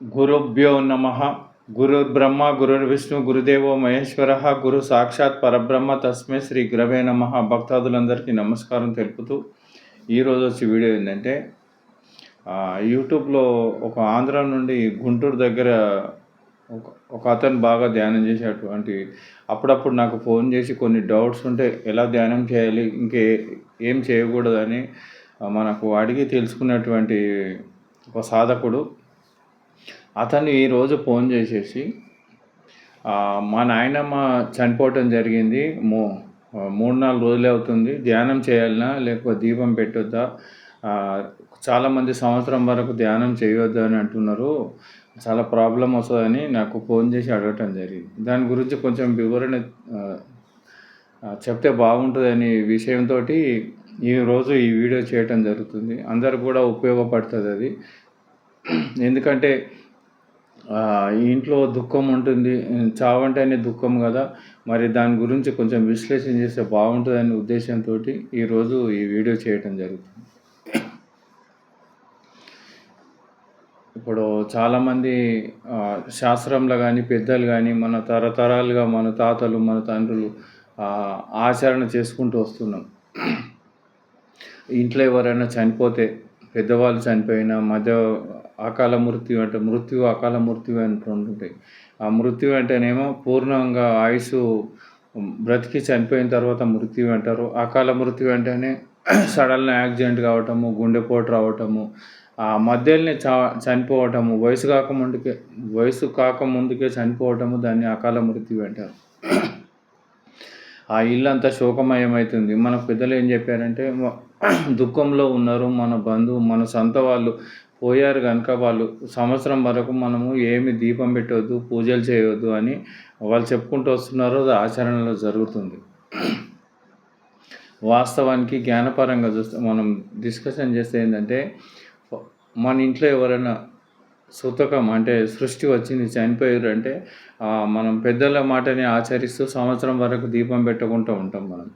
గురుభ్యో నమ. గురుర్బ్రహ్మ గురుర్విష్ణు గురుదేవో మహేశ్వర గురు సాక్షాత్ పరబ్రహ్మ తస్మే శ్రీ గురవే నమ. భక్తాదులందరికీ నమస్కారం తెలుపుతూ ఈరోజు వచ్చి వీడియో ఏంటంటే యూట్యూబ్లో ఒక ఆంధ్ర నుండి గుంటూరు దగ్గర ఒక ఒక అతను బాగా ధ్యానం చేసేటువంటి అప్పుడప్పుడు నాకు ఫోన్ చేసి కొన్ని డౌట్స్ ఉంటే ఎలా ధ్యానం చేయాలి ఇంకే ఏం చేయకూడదని మనకు అడిగి తెలుసుకున్నటువంటి ఒక సాధకుడు అతను ఈరోజు ఫోన్ చేసేసి మా నాయనమ్మ చనిపోవటం జరిగింది. మూ మూడు నాలుగు రోజులే అవుతుంది. ధ్యానం చేయాలనా? లేకపోతే దీపం పెట్టొద్దా? చాలామంది సంవత్సరం వరకు ధ్యానం చేయొద్దు అని అంటున్నారు. చాలా ప్రాబ్లం వస్తుందని నాకు ఫోన్ చేసి అడగటం జరిగింది. దాని గురించి కొంచెం వివరణ చెప్తే బాగుంటుందని విషయంతో ఈరోజు ఈ వీడియో చేయటం జరుగుతుంది. అందరికి కూడా ఉపయోగపడుతుంది అది. ఎందుకంటే ఇంట్లో దుఃఖం ఉంటుంది. చావంటేనే దుఃఖం కదా. మరి దాని గురించి కొంచెం విశ్లేషణ చేస్తే బాగుంటుందనే ఉద్దేశంతో ఈరోజు ఈ వీడియో చేయటం జరుగుతుంది. ఇప్పుడు చాలామంది శాస్త్రంలో కానీ పెద్దలు కానీ మన తరతరాలుగా మన తాతలు మన తండ్రులు ఆచరణ చేసుకుంటూ వస్తున్నాం. ఇంట్లో ఎవరైనా చనిపోతే పెద్దవాళ్ళు చనిపోయినా మధ్య అకాల మృత్యు అంటే మృత్యు అకాల మృత్యు అంటుంటాయి ఆ మృత్యు అంటేనేమో పూర్ణంగా ఆయుష్ బ్రతికి చనిపోయిన తర్వాత మృత్యు అంటారు. అకాల మృత్యు అంటేనే సడన్ యాక్సిడెంట్ కావటము గుండెపోటు రావటము ఆ మధ్యలోనే చా చనిపోవటము వయసు కాకముందుకే వయసు కాకముందుకే చనిపోవటము దాన్ని అకాల మృత్యు అంటారు. ఆ ఇల్లంతా శోకమయమవుతుంది మన పెద్దలు ఏం చెప్పారంటే దుఃఖంలో ఉన్నారు మన బంధువు మన సొంత వాళ్ళు పోయారు కనుక వాళ్ళు సంవత్సరం వరకు మనము ఏమి దీపం పెట్టవద్దు పూజలు చేయవద్దు అని వాళ్ళు చెప్పుకుంటూ వస్తున్నారో. అది ఆచరణలో జరుగుతుంది. వాస్తవానికి జ్ఞానపరంగా చూస్తే మనం డిస్కషన్ చేస్తే ఏంటంటే మన ఇంట్లో ఎవరైనా సూతకం అంటే సృష్టి వచ్చింది చనిపోయారు అంటే మనం పెద్దల మాటని ఆచరిస్తూ సంవత్సరం వరకు దీపం పెట్టుకుంటూ ఉంటాం మనం.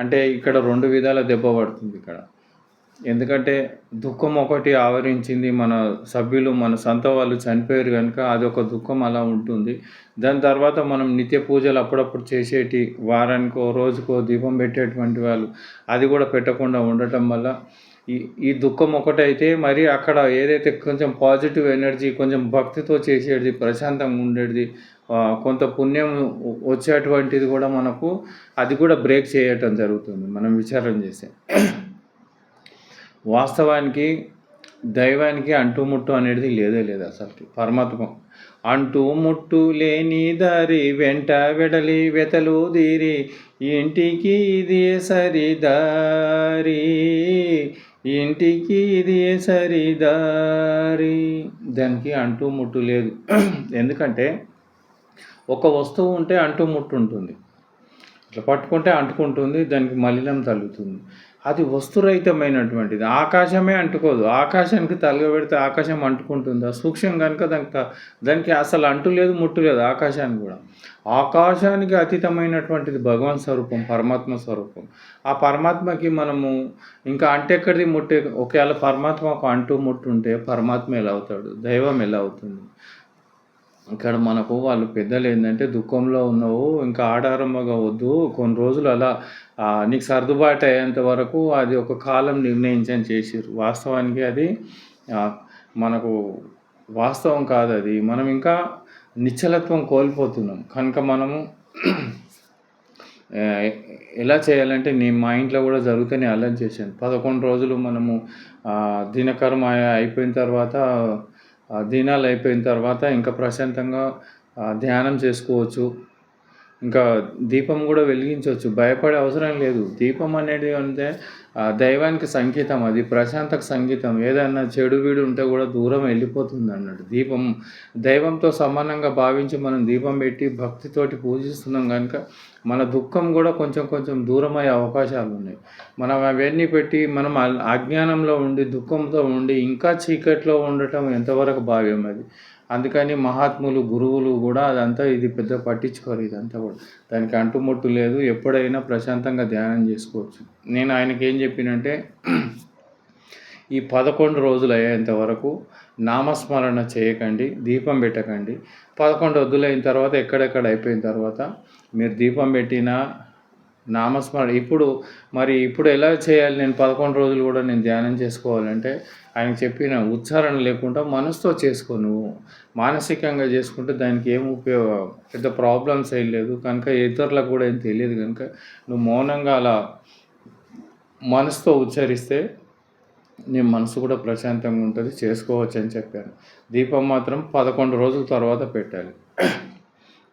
అంటే ఇక్కడ రెండు విధాల దెబ్బ పడుతుంది ఇక్కడ. ఎందుకంటే దుఃఖం ఒకటి ఆవరించింది మన సభ్యులు మన సొంత వాళ్ళు చనిపోయారు కనుక అదొక దుఃఖం అలా ఉంటుంది. దాని తర్వాత మనం నిత్య పూజలు అప్పుడప్పుడు చేసేటి వారానికో రోజుకో దీపం పెట్టేటువంటి వాళ్ళు అది కూడా పెట్టకుండా ఉండటం వల్ల ఈ ఈ దుఃఖం ఒకటైతే మరి అక్కడ ఏదైతే కొంచెం పాజిటివ్ ఎనర్జీ కొంచెం భక్తితో చేసేది ప్రశాంతంగా ఉండేది కొంత పుణ్యం వచ్చేటువంటిది కూడా మనకు అది కూడా బ్రేక్ చేయటం జరుగుతుంది మనం విచారం చేసే వాస్తవానికి దైవానికి అంటుముట్టు అనేది లేదే లేదు అసలు పరమాత్మ అంటూ ముట్టు లేని దారి వెంట వెడలి వెతలు దీరి ఇంటికి ఇది సరి దారి ఇంటికి ఇది సరి దారి. దానికి అంటూ ముట్టు లేదు. ఎందుకంటే ఒక వస్తువు ఉంటే అంటూ ముట్టు ఉంటుంది. ఇట్లా పట్టుకుంటే అంటుకుంటుంది దానికి మలినం తగ్గుతుంది అది వస్తురహితమైనటువంటిది. ఆకాశమే అంటుకోదు. ఆకాశానికి తలగబెడితే ఆకాశం అంటుకుంటుందా? సూక్ష్మం కనుక దానికి త- దానికి అసలు అంటు లేదు ముట్టు లేదు ఆకాశానికి కూడా. ఆకాశానికి అతీతమైనటువంటిది భగవాన్ స్వరూపం పరమాత్మ స్వరూపం. ఆ పరమాత్మకి మనము ఇంకా అంటే ఎక్కడిది ముట్టే? ఒకవేళ పరమాత్మకు అంటూ ముట్టు ఉంటే పరమాత్మ ఎలా అవుతాడు? దైవం ఎలా అవుతుంది? ఇక్కడ మనకు వాళ్ళు పెద్దలు ఏంటంటే దుఃఖంలో ఉన్నావు ఇంకా ఆడారంభగా వద్దు కొన్ని రోజులు అలా నీకు సర్దుబాటు అయ్యేంత వరకు అది ఒక కాలం నిర్ణయించని చేసారు వాస్తవానికి అది మనకు వాస్తవం కాదు అది. మనం ఇంకా నిశ్చలత్వం కోల్పోతున్నాం. కనుక మనము ఎలా చేయాలంటే నేను మా ఇంట్లో కూడా జరుగుతూనే అల్లరి చేశాను. పదకొండు రోజులు మనము దినకర్మ అయిపోయిన తర్వాత దినాలు అయిపోయిన తర్వాత ఇంకా ప్రశాంతంగా ధ్యానం చేసుకోవచ్చు. ఇంకా దీపం కూడా వెలిగించవచ్చు. భయపడే అవసరం లేదు. దీపం అనేది అంటే దైవానికి సంకేతం. అది ప్రశాంతకు సంగీతం ఏదైనా చెడు వీడు ఉంటే కూడా దూరం వెళ్ళిపోతుంది అన్నట్టు. దీపం దైవంతో సమానంగా భావించి మనం దీపం పెట్టి భక్తితోటి పూజిస్తున్నాం కనుక మన దుఃఖం కూడా కొంచెం కొంచెం దూరం అయ్యే అవకాశాలు ఉన్నాయి. మనం అవన్నీ పెట్టి మనం అజ్ఞానంలో ఉండి దుఃఖంతో ఉండి ఇంకా చీకట్లో ఉండటం ఎంతవరకు భావ్యం అది? అందుకని మహాత్ములు గురువులు కూడా అదంతా ఇది పెద్ద పట్టించుకోరు ఇదంతా కూడా. దానికి అంటుముట్టు లేదు. ఎప్పుడైనా ప్రశాంతంగా ధ్యానం చేసుకోవచ్చు. నేను ఆయనకి ఏం చెప్పినంటే ఈ పదకొండు రోజులు అయ్యేంత వరకు నామస్మరణ చేయకండి దీపం పెట్టకండి. పదకొండు వద్దులైన తర్వాత ఎక్కడెక్కడ అయిపోయిన తర్వాత మీరు దీపం పెట్టినా నామస్మరణ. ఇప్పుడు మరి ఇప్పుడు ఎలా చేయాలి? నేను పదకొండు రోజులు కూడా నేను ధ్యానం చేసుకోవాలంటే ఆయన చెప్పిన ఉచ్చారణ లేకుండా మనసుతో చేసుకో నువ్వు. మానసికంగా చేసుకుంటే దానికి ఏం ఉపయోగం? పెద్ద ప్రాబ్లమ్స్ ఏం లేదు. కనుక ఇతరులకు కూడా ఏం తెలియదు కనుక నువ్వు మౌనంగా అలా మనసుతో ఉచ్చరిస్తే నీ మనసు కూడా ప్రశాంతంగా ఉంటుంది. చేసుకోవచ్చు అని చెప్పాను. దీపం మాత్రం పదకొండు రోజుల తర్వాత పెట్టాలి.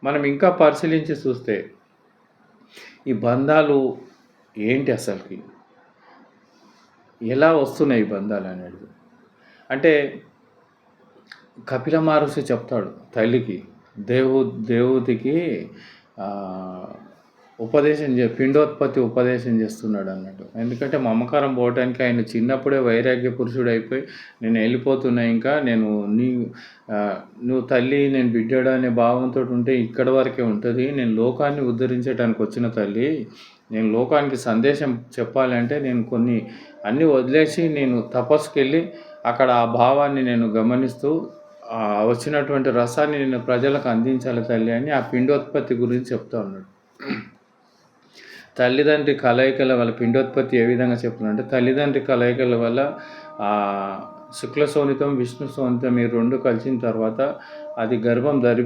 మనం ఇంకా పరిశీలించి చూస్తే ఈ బంధాలు ఏంటి అసలుకి? ఎలా వస్తున్నాయి ఈ బంధాలు అనేది? అంటే కపిల మహర్షి చెప్తాడు తల్లికి దేవు దేవుడికి ఉపదేశం చే పిండోత్పత్తి ఉపదేశం చేస్తున్నాడు అన్నట్టు. ఎందుకంటే మమకారం పోవటానికి ఆయన చిన్నప్పుడే వైరాగ్య పురుషుడు అయిపోయి నేను వెళ్ళిపోతున్నా ఇంకా నేను నీ నువ్వు తల్లి నేను బిడ్డడు అనే భావంతో ఉంటే ఇక్కడ వరకే ఉంటుంది. నేను లోకాన్ని ఉద్ధరించడానికి వచ్చిన తల్లి నేను లోకానికి సందేశం చెప్పాలంటే నేను కొన్ని అన్నీ వదిలేసి నేను తపస్సుకెళ్ళి అక్కడ ఆ భావాన్ని నేను గమనిస్తూ వచ్చినటువంటి రసాన్ని నేను ప్రజలకు అందించాలి తల్లి అని ఆ పిండోత్పత్తి గురించి చెప్తా ఉన్నాడు. తల్లిదండ్రి కలయికల వల్ల పిండోత్పత్తి ఏ విధంగా చెప్పాలంటే తల్లిదండ్రి కలయికల వల్ల శుక్ల సోనితం విష్ణు సోనితం ఈ రెండు కలిసిన తర్వాత అది గర్భం ధరి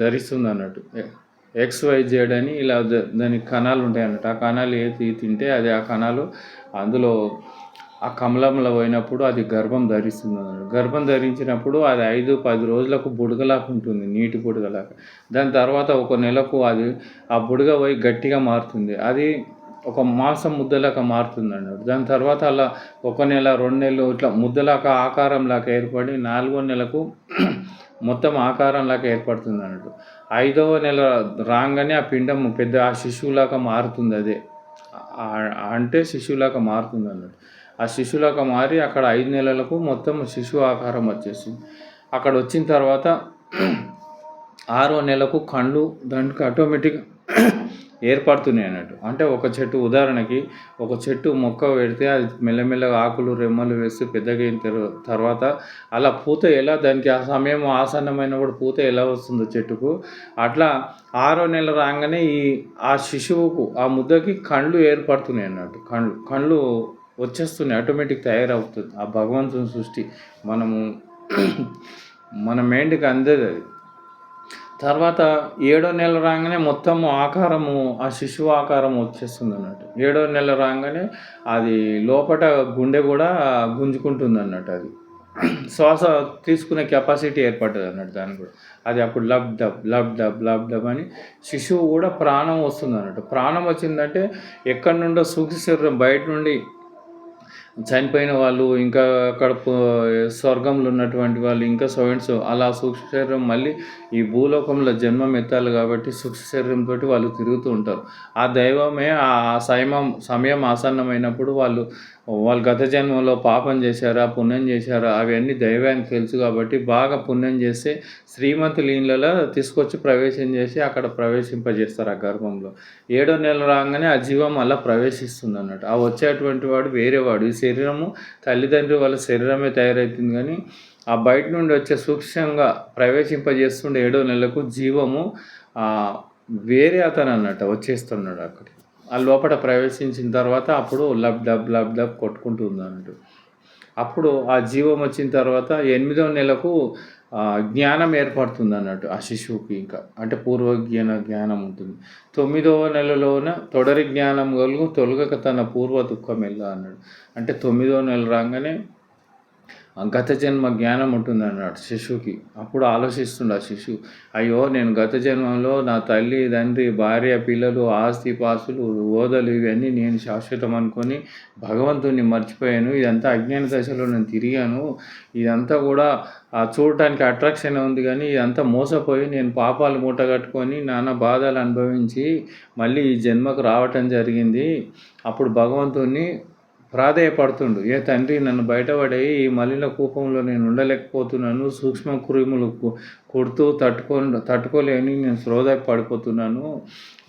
ధరిస్తుంది అన్నట్టు ఎక్స్ వై జెడ్ అని ఇలా ద- దానికి కణాలు ఉంటాయి అన్నట్టు ఆ కణాలు ఏది తింటే అది ఆ కణాలు అందులో ఆ కమలంలో పోయినప్పుడు అది గర్భం ధరిస్తుంది అన్నాడు. గర్భం ధరించినప్పుడు అది ఐదు పది రోజులకు బుడగలాగా ఉంటుంది నీటి బుడగలాగా. దాని తర్వాత ఒక నెలకు అది ఆ బుడగ పోయి గట్టిగా మారుతుంది. అది ఒక మాంసం ముద్దలాగా మారుతుంది అన్నట్టు దాని తర్వాత అలా ఒక నెల రెండు నెలలు ఇట్లా ముద్దలాగా ఆకారంలాగా ఏర్పడి నాలుగో నెలకు మొత్తం ఆకారంలాగా ఏర్పడుతుంది అన్నట్టు ఐదవ నెల రాగానే ఆ పిండం పెద్ద ఆ శిశువులాగా మారుతుంది అదే. అంటే శిశువులాగా మారుతుంది అన్నట్టు ఆ శిశువులాగా మారి అక్కడ ఐదు నెలలకు మొత్తం శిశువు ఆకారం వచ్చేసింది. అక్కడ వచ్చిన తర్వాత ఆరో నెలకు కళ్ళు దానికి ఆటోమేటిక్గా ఏర్పడుతున్నాయి అన్నట్టు. అంటే ఒక చెట్టు ఉదాహరణకి ఒక చెట్టు మొక్క పెడితే అది మెల్లమెల్లగా ఆకులు రెమ్మలు వేసి పెద్దగా అయిన తర్వాత అలా పూత ఎలా దానికి ఆ సమయం ఆసన్నమైనప్పుడు పూత ఎలా వస్తుందో చెట్టుకు. అట్లా ఆరో నెల రాగానే ఈ ఆ శిశువుకు ఆ ముద్దకి కళ్ళు ఏర్పడుతున్నాయి అన్నట్టు. కళ్ళు కళ్ళు వచ్చేస్తుంది ఆటోమేటిక్ తయారవుతుంది. ఆ భగవంతుని సృష్టి మనము మన మైండ్కి అందేది అది. తర్వాత ఏడో నెల రాగానే మొత్తము ఆకారము ఆ శిశువు ఆకారం వచ్చేస్తుంది అన్నట్టు ఏడో నెల రాగానే అది లోపట గుండె కూడా గుంజుకుంటుంది అన్నట్టు అది. శ్వాస తీసుకునే కెపాసిటీ ఏర్పడుతుంది అన్నట్టు దాని కూడా. అది అప్పుడు lub dub lub dub lub dub అని శిశువు కూడా ప్రాణం వస్తుంది అన్నట్టు ప్రాణం వచ్చిందంటే ఎక్కడి నుండో సూక్ష్మ శరీరం బయట నుండి చనిపోయిన వాళ్ళు ఇంకా అక్కడ స్వర్గంలో ఉన్నటువంటి వాళ్ళు ఇంకా సోయన్స్ అలా సూక్ష్మ శరీరం మళ్ళీ ఈ భూలోకంలో జన్మం ఎత్తాలి కాబట్టి సూక్ష్మ శరీరంతో వాళ్ళు తిరుగుతూ ఉంటారు. ఆ దైవమే ఆ సమయం సమయం ఆసన్నమైనప్పుడు వాళ్ళు వాళ్ళు గత జన్మలో పాపం చేశారా పుణ్యం చేశారా అవన్నీ దైవానికి తెలుసు కాబట్టి బాగా పుణ్యం చేస్తే శ్రీమంతుల ఇళ్ళలో తీసుకొచ్చి ప్రవేశం చేసి అక్కడ ప్రవేశింపజేస్తారు ఆ గర్భంలో. ఏడో నెల రాగానే ఆ జీవం అలా ప్రవేశిస్తుంది అన్నట్టు. ఆ వచ్చేటువంటి వాడు వేరేవాడు ఈ శరీరము తల్లిదండ్రి వాళ్ళ శరీరమే తయారవుతుంది కానీ ఆ బయట నుండి వచ్చే సూక్ష్మంగా ప్రవేశింపజేస్తుండే ఏడో నెలకు జీవము వేరే అతను అన్నట్టు వచ్చేస్తున్నాడు అక్కడ ఆ లోపల ప్రవేశించిన తర్వాత అప్పుడు లబ్ డబ్ లబ్ డబ్ కొట్టుకుంటుంది అన్నట్టు అప్పుడు ఆ జీవం వచ్చిన తర్వాత ఎనిమిదవ నెలకు జ్ఞానం ఏర్పడుతుంది అన్నట్టు ఆ శిశువుకి ఇంకా. అంటే పూర్వజ్ఞాన జ్ఞానం ఉంటుంది. తొమ్మిదవ నెలలోన తొడరి జ్ఞానం కలుగు తొలగక తన పూర్వ దుఃఖం వెళ్ళా అన్నాడు అంటే తొమ్మిదవ నెల రాగానే గత జన్మ జ్ఞానం ఉంటుంది అన్నాడు శిశువుకి. అప్పుడు ఆలోచిస్తుండ ఆ శిశువు. అయ్యో నేను గత జన్మలో నా తల్లి తండ్రి భార్య పిల్లలు ఆస్తి పాస్తులు ఓదలు ఇవన్నీ నేను శాశ్వతం అనుకొని భగవంతుని మర్చిపోయాను. ఇదంతా అజ్ఞాన దశలో నేను తిరిగాను. ఇదంతా కూడా ఆ చూడటానికి అట్రాక్షన్ ఉంది కానీ ఇదంతా మోసపోయి నేను పాపాలు మూట కట్టుకొని నానా బాధలు అనుభవించి మళ్ళీ ఈ జన్మకు రావటం జరిగింది. అప్పుడు భగవంతుని ప్రాధేయపడుతుండు. ఏ తండ్రి నన్ను బయటపడే ఈ మలిన కూపంలో నేను ఉండలేకపోతున్నాను సూక్ష్మ క్రిములు కొడుతూ తట్టుకో తట్టుకోలేని నేను శ్రోధ పడిపోతున్నాను.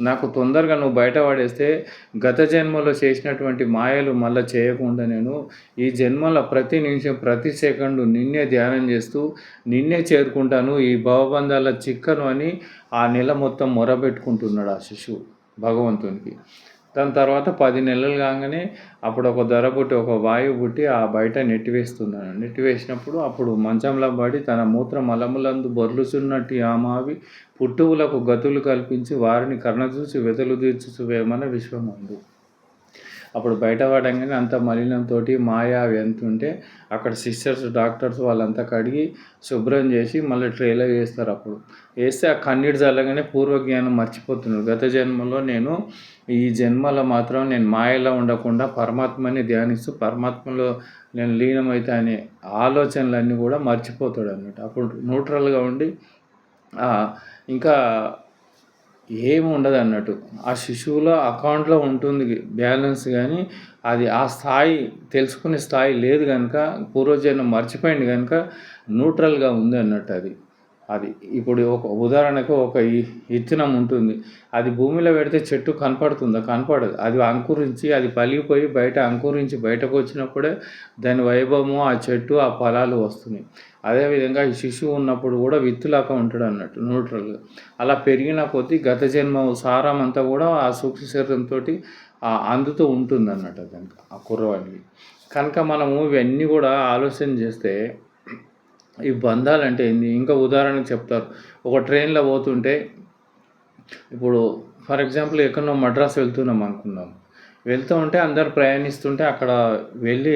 నాకు తొందరగా నువ్వు బయటపడేస్తే గత జన్మలో చేసినటువంటి మాయలు మళ్ళీ చేయకుండా నేను ఈ జన్మలో ప్రతి నిమిషం ప్రతి సెకండు నిన్నే ధ్యానం చేస్తూ నిన్నే చేరుకుంటాను. ఈ భవబంధాల చిక్కను అని ఆ నెల మొత్తం మొరబెట్టుకుంటున్నాడు ఆ శిశువు భగవంతునికి. దాని తర్వాత పది నెలలు కాగానే అప్పుడు ఒక ధర పుట్టి ఒక వాయువు పుట్టి ఆ బయట నెట్టివేస్తున్నాను నెట్టివేసినప్పుడు అప్పుడు మంచంలో పడి తన మూత్ర మలములందు బొర్లుచున్నట్టు ఆ మావి పుట్టువులకు గతులు కల్పించి వారిని కర్ణ చూసి వెతలు తీర్చుచువేమన విశ్వమందు. అప్పుడు బయట పడంగానే అంత మలినంతో మాయా అవి ఎంత ఉంటే అక్కడ సిస్టర్స్ డాక్టర్స్ వాళ్ళంతా కడిగి శుభ్రం చేసి మళ్ళీ ట్రేలో వేస్తారు అప్పుడు. వేస్తే ఆ కన్నీటి జల్లగానే పూర్వజ్ఞానం మర్చిపోతున్నారు. గత జన్మలో నేను ఈ జన్మలో మాత్రం నేను మాయలో ఉండకుండా పరమాత్మని ధ్యానిస్తూ పరమాత్మలో నేను లీనమైతే అనే ఆలోచనలన్నీ కూడా మర్చిపోతాడు అన్నట్టు అప్పుడు న్యూట్రల్గా ఉండి ఇంకా ఏమి ఉండదు అన్నట్టు. ఆ శిశువులో అకౌంట్లో ఉంటుంది బ్యాలెన్స్ కానీ అది ఆ స్థాయి తెలుసుకునే స్థాయి లేదు కనుక పూర్వజన్మ మర్చిపోయింది కనుక న్యూట్రల్గా ఉంది అన్నట్టు అది. అది ఇప్పుడు ఒక ఉదాహరణకు ఒక ఇత్తనం ఉంటుంది. అది భూమిలో పెడితే చెట్టు కనపడుతుందా? కనపడదు. అది అంకురించి అది పలిగిపోయి బయట అంకురించి బయటకు వచ్చినప్పుడే దాని వైభవము ఆ చెట్టు ఆ ఫలాలు వస్తున్నాయి. అదేవిధంగా ఈ శిశువు ఉన్నప్పుడు కూడా విత్తులాగా ఉంటాడు అన్నట్టు న్యూట్రల్గా అలా పెరిగిన కొద్దీ గత జన్మ సారం అంతా కూడా ఆ సూక్ష్మ శరీరంతో అందుతూ ఉంటుంది అన్నట్టు దానికి ఆ కుర్రవాడికి కనుక మనము ఇవన్నీ కూడా ఆలోచన చేస్తే ఈ బంధాలు అంటే ఏంది? ఇంకా ఉదాహరణకు చెప్తారు. ఒక ట్రైన్లో పోతుంటే ఇప్పుడు ఫర్ ఎగ్జాంపుల్ ఎక్కడో మద్రాస్ వెళ్తున్నాం అనుకున్నాం వెళ్తూ ఉంటే అందరు ప్రయాణిస్తుంటే అక్కడ వెళ్ళి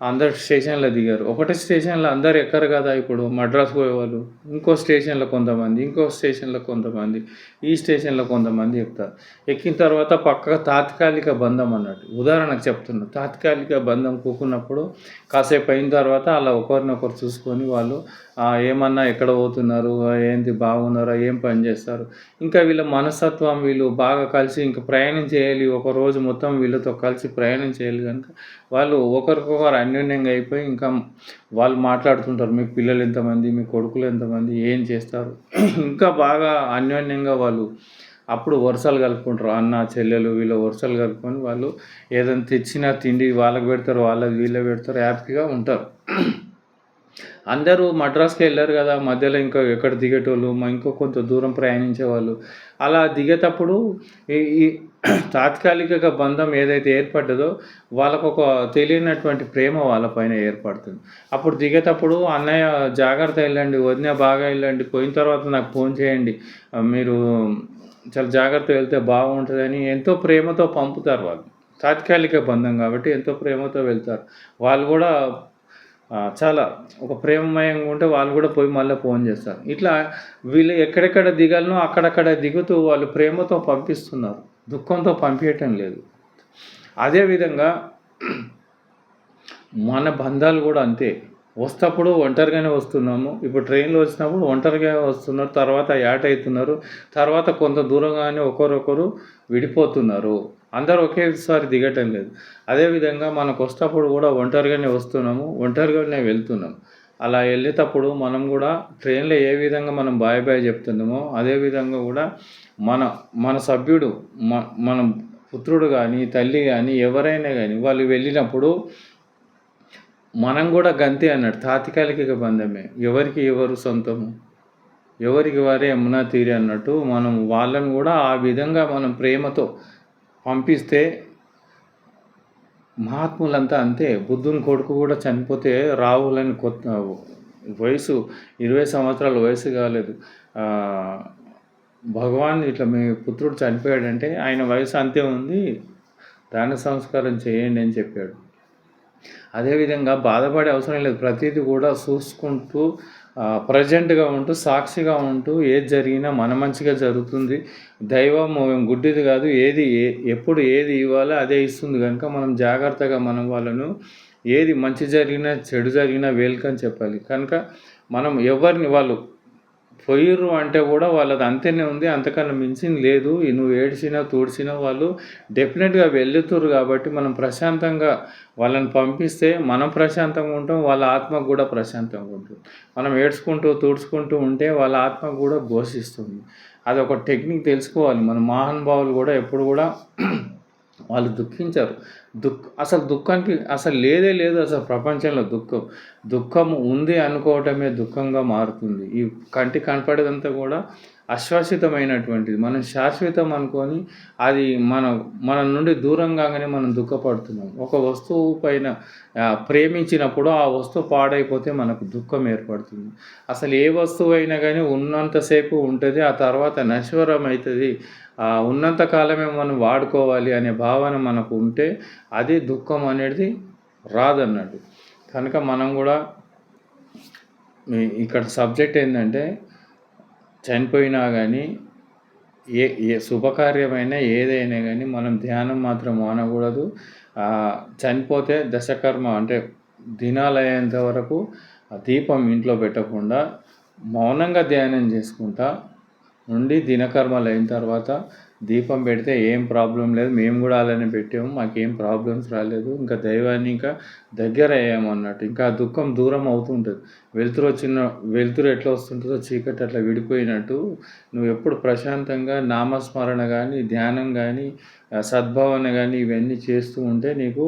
అందరు స్టేషన్లో దిగారు. ఒకటే స్టేషన్లో అందరు ఎక్కరు కదా ఇప్పుడు? మద్రాస్ పోయేవాళ్ళు. ఇంకో స్టేషన్లో కొంతమంది ఇంకో స్టేషన్లో కొంతమంది ఈ స్టేషన్లో కొంతమంది ఎక్కుతారు. ఎక్కిన తర్వాత పక్కగా తాత్కాలిక బంధం అన్నట్టు. ఉదాహరణకు చెప్తున్నా తాత్కాలిక బంధం కూకున్నప్పుడు కాసేపు అయిన తర్వాత అలా ఒకరినొకరు చూసుకొని వాళ్ళు ఏమన్నా ఎక్కడ పోతున్నారు? ఏంటి బాగున్నారా? ఏం పని చేస్తారు? ఇంకా వీళ్ళ మనస్తత్వం వీళ్ళు బాగా కలిసి ఇంకా ప్రయాణం చేయాలి. ఒక రోజు మొత్తం వీళ్ళతో కలిసి ప్రయాణం చేయాలి కనుక వాళ్ళు ఒకరికొకరు అన్యోన్యంగా అయిపోయి ఇంకా వాళ్ళు మాట్లాడుతుంటారు మీ పిల్లలు ఎంతమంది మీ కొడుకులు ఎంతమంది ఏం చేస్తారు? ఇంకా బాగా అన్యోన్యంగా వాళ్ళు అప్పుడు వరుసలు కలుపుకుంటారు. అన్న చెల్లెలు వీళ్ళు వరుసలు కలుపుకొని వాళ్ళు ఏదైనా తెచ్చిన తిండి వాళ్ళకి పెడతారు వాళ్ళకి వీళ్ళకి పెడతారు హ్యాపీగా ఉంటారు. అందరూ మద్రాస్కి వెళ్ళారు కదా మధ్యలో ఇంకా ఎక్కడ దిగేటోళ్ళు మా ఇంకో కొంత దూరం ప్రయాణించే వాళ్ళు అలా దిగేటప్పుడు ఈ తాత్కాలిక బంధం ఏదైతే ఏర్పడ్డదో వాళ్ళకు ఒక తెలియనటువంటి ప్రేమ వాళ్ళపైన ఏర్పడుతుంది. అప్పుడు దిగేటప్పుడు అన్నయ్య జాగ్రత్త వెళ్ళండి వదిన బాగా వెళ్ళండి పోయిన తర్వాత నాకు ఫోన్ చేయండి మీరు చాలా జాగ్రత్త వెళ్తే బాగుంటుందని ఎంతో ప్రేమతో పంపుతారు వాళ్ళు. తాత్కాలిక బంధం కాబట్టి ఎంతో ప్రేమతో వెళ్తారు. వాళ్ళు కూడా చాలా ఒక ప్రేమమయంగా ఉంటే వాళ్ళు కూడా పోయి మళ్ళీ ఫోన్ చేస్తారు. ఇట్లా వీళ్ళు ఎక్కడెక్కడ దిగాలనో అక్కడక్కడ దిగుతూ వాళ్ళు ప్రేమతో పంపిస్తున్నారు. దుఃఖంతో పంపించటం లేదు. అదేవిధంగా మన బంధాలు కూడా అంతే. వస్తప్పుడు ఒంటరిగానే వస్తున్నాము. ఇప్పుడు ట్రైన్లో వచ్చినప్పుడు ఒంటరిగా వస్తున్నారు. తర్వాత యాడ్ అవుతున్నారు. తర్వాత కొంత దూరంగానే ఒకరొకరు విడిపోతున్నారు. అందరూ ఒకేసారి దిగటం లేదు. అదేవిధంగా మనకు వస్తప్పుడు కూడా ఒంటరిగానే వస్తున్నాము ఒంటరిగానే వెళ్తున్నాం అలా వెళ్ళేటప్పుడు మనం కూడా ట్రైన్లో ఏ విధంగా మనం బాయ్ బాయ్ చెప్తున్నామో అదేవిధంగా కూడా మన మన సభ్యుడు మ మన పుత్రుడు కానీ తల్లి కానీ ఎవరైనా కానీ వాళ్ళు వెళ్ళినప్పుడు మనం కూడా గంతే అన్నాడు. తాత్కాలిక బంధమే. ఎవరికి ఎవరు సొంతము? ఎవరికి వారే యమునా తీరి అన్నట్టు మనం వాళ్ళని కూడా ఆ విధంగా మనం ప్రేమతో పంపిస్తే మహాత్ములంతా అంతే. బుద్ధుని కొడుకు కూడా చనిపోతే రావులని కొత్త వయసు ఇరవై సంవత్సరాల వయసు కాలేదు. భగవాన్ ఇట్లా మీ పుత్రుడు చనిపోయాడంటే ఆయన వయసు అంతే ఉంది. దాన సంస్కారం చేయండి అని చెప్పాడు. అదేవిధంగా బాధపడే అవసరం లేదు. ప్రతిదీ కూడా చూసుకుంటూ ప్రజెంట్గా ఉంటూ సాక్షిగా ఉంటూ ఏది జరిగినా మన మంచిగా జరుగుతుంది. దైవం గుడ్డిది కాదు. ఏది ఏ- ఎప్పుడు ఏది ఇవ్వాలో అదే ఇస్తుంది కనుక మనం జాగ్రత్తగా మనం వాళ్ళను ఏది మంచి జరిగినా చెడు జరిగినా వెల్కమ్ చెప్పాలి. కనుక మనం ఎవరిని వాళ్ళు పోయిర్రు అంటే కూడా వాళ్ళది అంతేనే ఉంది అంతకన్నా మించింది లేదు. నువ్వు ఏడ్చినా తూడ్చినా వాళ్ళు డెఫినెట్గా వెళ్ళుతురు కాబట్టి మనం ప్రశాంతంగా వాళ్ళని పంపిస్తే మనం ప్రశాంతంగా ఉంటాం వాళ్ళ ఆత్మకు కూడా ప్రశాంతంగా ఉంటుంది. మనం ఏడ్చుకుంటూ తూడ్చుకుంటూ ఉంటే వాళ్ళ ఆత్మ కూడా ఘోషిస్తుంది. అది ఒక టెక్నిక్ తెలుసుకోవాలి. మన మహానుభావులు కూడా ఎప్పుడు కూడా వాళ్ళు దుఃఖించారు. దుఃఖ అసలు దుఃఖానికి అసలు లేదే లేదు అసలు ప్రపంచంలో దుఃఖం. దుఃఖం ఉంది అనుకోవటమే దుఃఖంగా మారుతుంది. ఈ కంటి కనపడేదంతా కూడా అశాశ్వతమైనటువంటిది. మనం శాశ్వతం అనుకొని అది మన మన నుండి దూరం కాగానే మనం దుఃఖపడుతున్నాం. ఒక వస్తువు పైన ప్రేమించినప్పుడు ఆ వస్తువు పాడైపోతే మనకు దుఃఖం ఏర్పడుతుంది. అసలు ఏ వస్తువు అయినా కానీ ఉన్నంతసేపు ఉంటుంది ఆ తర్వాత నశ్వరం అవుతుంది ఉన్నంత కాలమే మనం వాడుకోవాలి అనే భావన మనకు ఉంటే అది దుఃఖం అనేది రాదన్నట్టు. కనుక మనం కూడా ఇక్కడ సబ్జెక్ట్ ఏంటంటే చనిపోయినా కానీ ఏ ఏ శుభకార్యమైనా ఏదైనా కానీ మనం ధ్యానం మాత్రం మానకూడదు. చనిపోతే దశకర్మ అంటే దినాలు అయ్యేంత వరకు ఆ దీపం ఇంట్లో పెట్టకుండా మౌనంగా ధ్యానం చేసుకుంటా నుండి దినకర్మలు అయిన తర్వాత దీపం పెడితే ఏం ప్రాబ్లం లేదు. మేము కూడా అలానే పెట్టాము. మాకేం ప్రాబ్లమ్స్ రాలేదు. ఇంకా దైవాన్ని ఇంకా దగ్గర అయ్యాము అన్నట్టు. ఇంకా ఆ దుఃఖం దూరం అవుతుంటుంది. వెలుతురు వచ్చిన వెలుతురు ఎట్లా వస్తుంటుందో చీకటి అట్లా విడిపోయినట్టు. నువ్వు ఎప్పుడు ప్రశాంతంగా నామస్మరణ కానీ ధ్యానం కానీ సద్భావన కానీ ఇవన్నీ చేస్తూ ఉంటే నీకు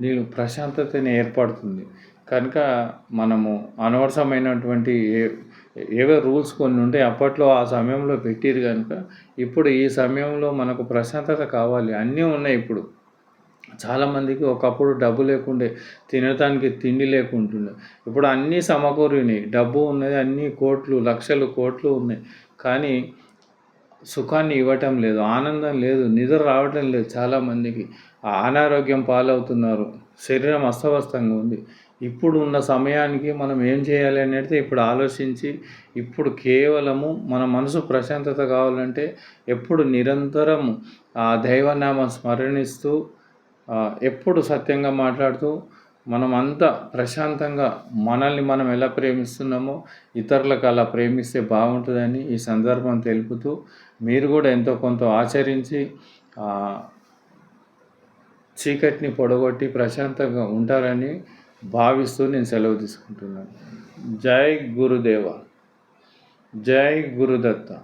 నీకు ప్రశాంతతని ఏర్పడుతుంది. కనుక మనము అనవసరమైనటువంటి ఏ ఏవో రూల్స్ కొన్ని ఉంటాయి అప్పట్లో ఆ సమయంలో పెట్టిరు కనుక ఇప్పుడు ఈ సమయంలో మనకు ప్రశాంతత కావాలి. అన్నీ ఉన్నాయి ఇప్పుడు. చాలామందికి ఒకప్పుడు డబ్బు లేకుండే తినడానికి తిండి లేకుంటుండే. ఇప్పుడు అన్నీ సమకూరినాయి. డబ్బు ఉన్నది అన్ని కోట్లు లక్షలు కోట్లు ఉన్నాయి. కానీ సుఖాన్ని ఇవ్వటం లేదు ఆనందం లేదు నిద్ర రావటం లేదు చాలామందికి. అనారోగ్యం పాలవుతున్నారు. శరీరం అస్తవ్యస్తంగా ఉంది. ఇప్పుడు ఉన్న సమయానికి మనం ఏం చేయాలి అనేది ఇప్పుడు ఆలోచించి ఇప్పుడు కేవలము మన మనసు ప్రశాంతత కావాలంటే ఎప్పుడు నిరంతరం ఆ దైవనామ స్మరణిస్తూ ఎప్పుడు సత్యంగా మాట్లాడుతూ మనం అంతా ప్రశాంతంగా మనల్ని మనం ఎలా ప్రేమిస్తున్నామో ఇతరులకు అలా ప్రేమిస్తే బాగుంటుందని ఈ సందర్భం తెలుపుతూ మీరు కూడా ఎంతో కొంత ఆచరించి చీకటిని పొడగొట్టి ప్రశాంతంగా ఉంటారని భావిస్తూ నేను సెలవు తీసుకుంటున్నాను. జై గురుదేవ. జై గురుదత్త.